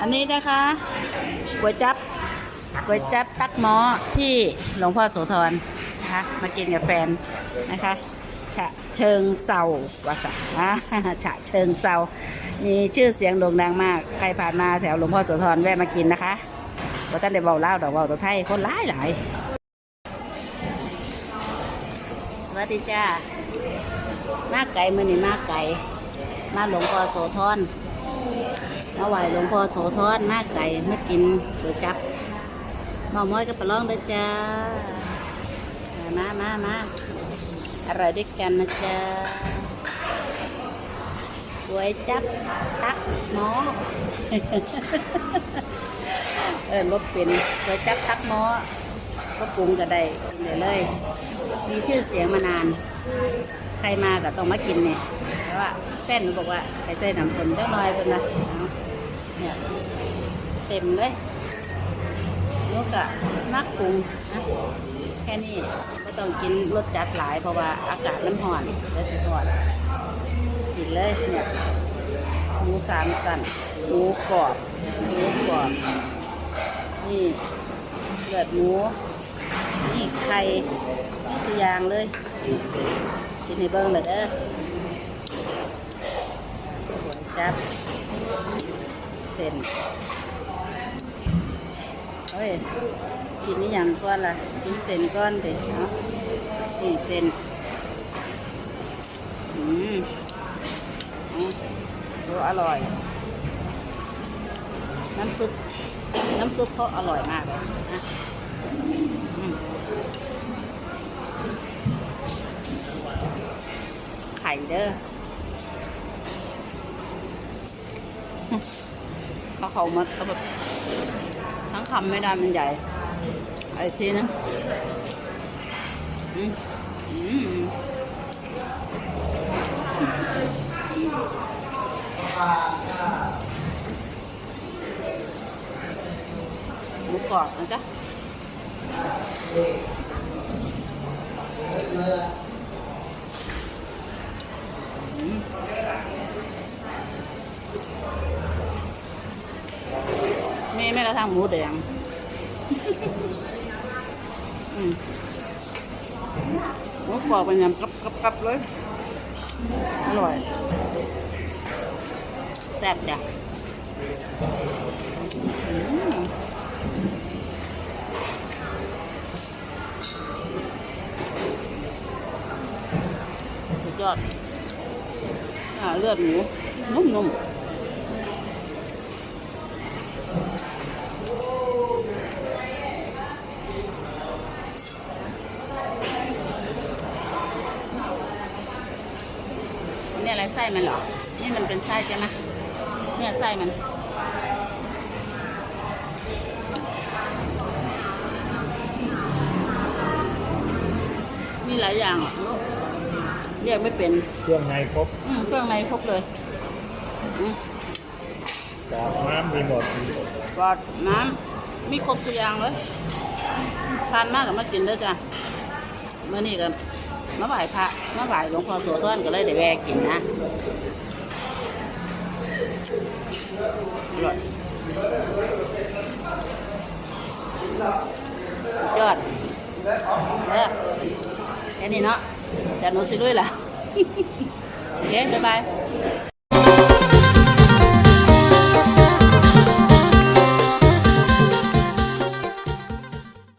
อันนี้นะคะก๋วยจับก๋วยจับตักหม้อที่หลวงพ่อโสธรนะคะมากินกับแฟนนะคะฉะเชิงเซาวาสะนะฉะเชิงเซามีชื่อเสียงโด่งดังมาก ใครผ่านมาแถวหลวงพ่อโสธรแวะมากินนะคะว่าท่านได้เบาเล่าดอกเบาตัวไทยคนหลายหลายสวัสดีจ้ามาไก่มือนี่มาไก่มาหลวงพ่อโสธร มาไหวหลวงพ่อโสธรมาไก่มากินก๋วยจับมาม้อยก็ปลาล่องเด้อจ้า มามามาอร่อยด้วยกันนะจ๊ะก๋วยจับตักหม้อเออรถเป็นก๋วยจับตักหม้อก็ปรุงก็ได้กินได้เลย มีชื่อเสียงมานาน ใครมาก็ต้องมากินเนี่ยแต่ว่าแฟนหนูบอกว่าใครใส่น้ำส้มเจ้าน้อยคนนะ เนี่ยเต็มเลยลูกอะนักปรุงนะแค่นี้ไม่ต้องกินรสจัดหลายเพราะว่าอากาศมันร้อนเดี๋ยวสิร้อนกินเลยเนี่ยหมูสามสันหมูกรอบหมูกรอบนี่เลือดหมูนี่ไข่ทุกอย่างเลยกินในเบิ้งเลยเด้อจับ เส้นเฮ้ย กินนี่อย่างก้อนละกินเส้นก้อนเด็เนาะนี่เส้นอืมอืมดูอร่อย น้ำซุป น้ำซุปเขาอร่อยมากเลยนะไข่เด้อ เขาเขามาเขาแบบทั้งคำไม่ได้มันใหญ่ไอ้ทีนึงอืมอืมหมูกรอบนะจ๊ะ แม้กระทั่งหมูแดงหมูกรอบเป็นยำกรับกับกับเลย อร่อยแซ่บจ้ะสุดยอด อ่าเลือดหมู นุ่มๆ นี่ยอะไรไส้มันเหรอ นี่มันเป็นไส้ใช่ไหมเนี่ยไส้มัน มีหลายอย่างอะลูกเรียกไม่เป็นเครื่องในครบอืมเครื่องในครบเลยอืมกากน้ำมีหมดกอดน้ำมีครบทุกอย่างเลยทานมากกับมากินเด้วยจ้ะเมื่อนี้ก็ มาไหว้พระมาไหว้หลวงพ่อโสธรก็เลยได้แวะกินนะอร่อยยอดเออแค่นี้เนาะแต่หนูสิด้วยล่ะโอเคบ๊ายบาย